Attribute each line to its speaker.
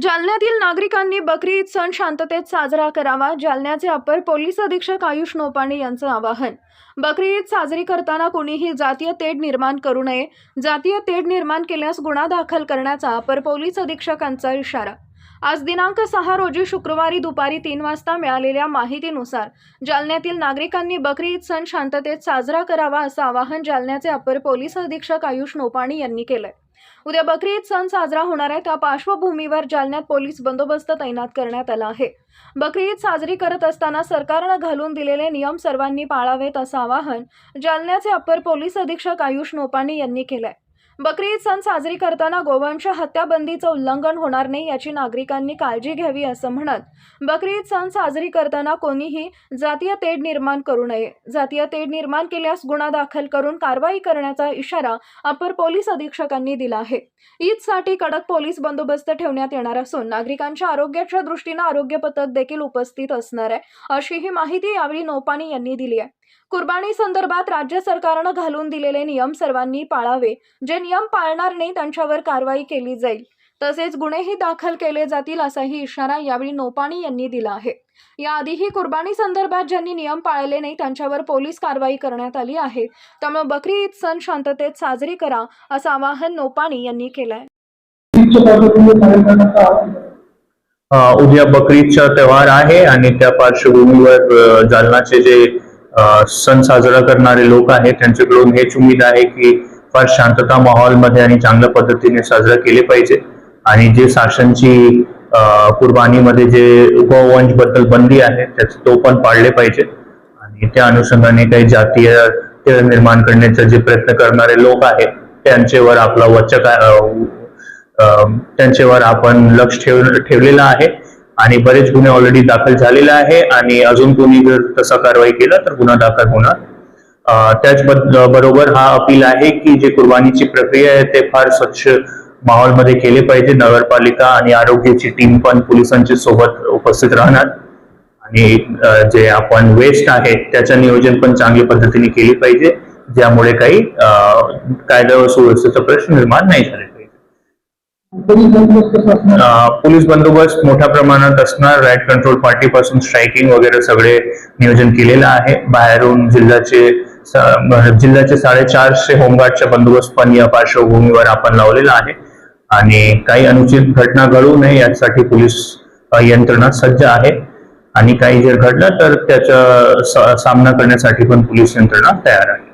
Speaker 1: जालन्यातील नागरिकांनी बकरी ईद सण शांततेत साजरा करावा. जालन्याचे अपर पोलीस अधीक्षक आयुष नोपाणे यांचं आवाहन. बकरी ईद साजरी करताना कोणीही जातीय तेढ निर्माण करू नये. जातीय तेढ निर्माण केल्यास गुन्हा दाखल करण्याचा अपर पोलीस अधीक्षकांचा इशारा. आज दिनांक सहा रोजी शुक्रवारी दुपारी तीन वाजता मिळालेल्या माहितीनुसार जालन्यातील नागरिकांनी बकरी ईद सण शांततेत साजरा करावा असं आवाहन जालन्याचे अपर पोलीस अधीक्षक आयुष नोपाणी यांनी केलंय. उद्या बकरी ईद सण साजरा होणार आहे त्या पार्श्वभूमीवर जालन्यात पोलीस बंदोबस्त तैनात करण्यात आला आहे. बकरी ईद साजरी करत असताना सरकारनं घालून दिलेले नियम सर्वांनी पाळावेत असं आवाहन जालन्याचे अप्पर पोलीस अधीक्षक आयुष नोपाणी यांनी केलंय. बकरी ईद सण साजरी करताना गोवंश हत्याबंदीचं उल्लंघन होणार नाही याची नागरिकांनी काळजी घ्यावी असं म्हणत बकरी ईद सण साजरी करताना कोणीही जातीय तेढ निर्माण करू नये. जातीय तेढ निर्माण केल्यास गुन्हा दाखल करून कारवाई करण्याचा इशारा अपर पोलीस अधीक्षकांनी दिला आहे. ईदसाठी कडक पोलीस बंदोबस्त ठेवण्यात येणार असून नागरिकांच्या आरोग्याच्या दृष्टीनं आरोग्य पथक देखील उपस्थित असणार आहे अशीही माहिती यावेळी नोपानी यांनी दिली आहे. कुर्बानी संदर्भात राज्य सरकारनं घालून दिलेले नियम सर्वांनी पाळावे. जे नियम पाळणार नाही त्यांच्यावर कारवाई केली जाईल. तसेच गुन्हेही दाखल केले जातील असाही इशारा यावेळी नोपाणी यांनी दिला आहे. याआधीही कुर्बानी संदर्भात ज्यांनी नियम पाळले नाही त्यांच्यावर पोलीस कारवाई करण्यात आली आहे. त्यामुळे बकरी ईद सण शांततेत साजरी करा असं आवाहन नोपाणी यांनी
Speaker 2: केलंय. उद्या बकरीदचा त्योहार आहे आणि त्या पार्श्वभूमीवर जालनाचे जे सण साजरा करणारे लोक आहेत. त्यांच्याकडून हेच उमेद आहे की फार शांतता माहोलमध्ये आणि चांगल्या पद्धतीने साजरा केले पाहिजे. आणि जे शासनची कुर्बानीमध्ये जे गोवंशबद्दल बंदी आहे त्याच तो पण पाळले पाहिजे. आणि त्या अनुषंगाने काही जातीय तेढ निर्माण करण्याचे जे प्रयत्न करणारे लोक आहेत त्यांच्यावर आपला वचक त्यांच्यावर आपण लक्ष ठेव ठेवलेलं आहे. आणि बरेच गुन्हे ऑलरेडी दाखल झालेले आहे आणि अजून कोणी जर तसा कारवाई केला तर गुन्हा दाखल होणार. त्याच बरोबर हा अपील आहे की जे कुर्बानीची प्रक्रिया आहे ते फार स्वच्छ माहोलमध्ये केले पाहिजे. नगरपालिका आणि आरोग्याची टीम पण पोलिसांच्या सोबत उपस्थित राहणार. आणि जे आपण वेस्ट आहे त्याचं नियोजन पण चांगल्या पद्धतीने केली पाहिजे. ज्यामुळे काही कायदा व सुव्यवस्थेचा प्रश्न निर्माण नाही झाले.
Speaker 3: पोलीस बंदोबस्त
Speaker 2: मोठ्या प्रमाणात असणार. राईट कंट्रोल पार्टी पासून स्ट्रायकिंग वगैरे सगळे नियोजन केलेलं आहे. बाहेरून जिल्ह्याचे जिल्ह्याचे साडेचारशे होमगार्डचा बंदोबस्त पण या पार्श्वभूमीवर आपण लावलेला आहे. आणि काही अनुचित घटना घडू नये यासाठी पोलीस यंत्रणा सज्ज आहे. आणि काही जर घडलं तर त्याचा सामना करण्यासाठी पण पोलीस यंत्रणा तयार आहे.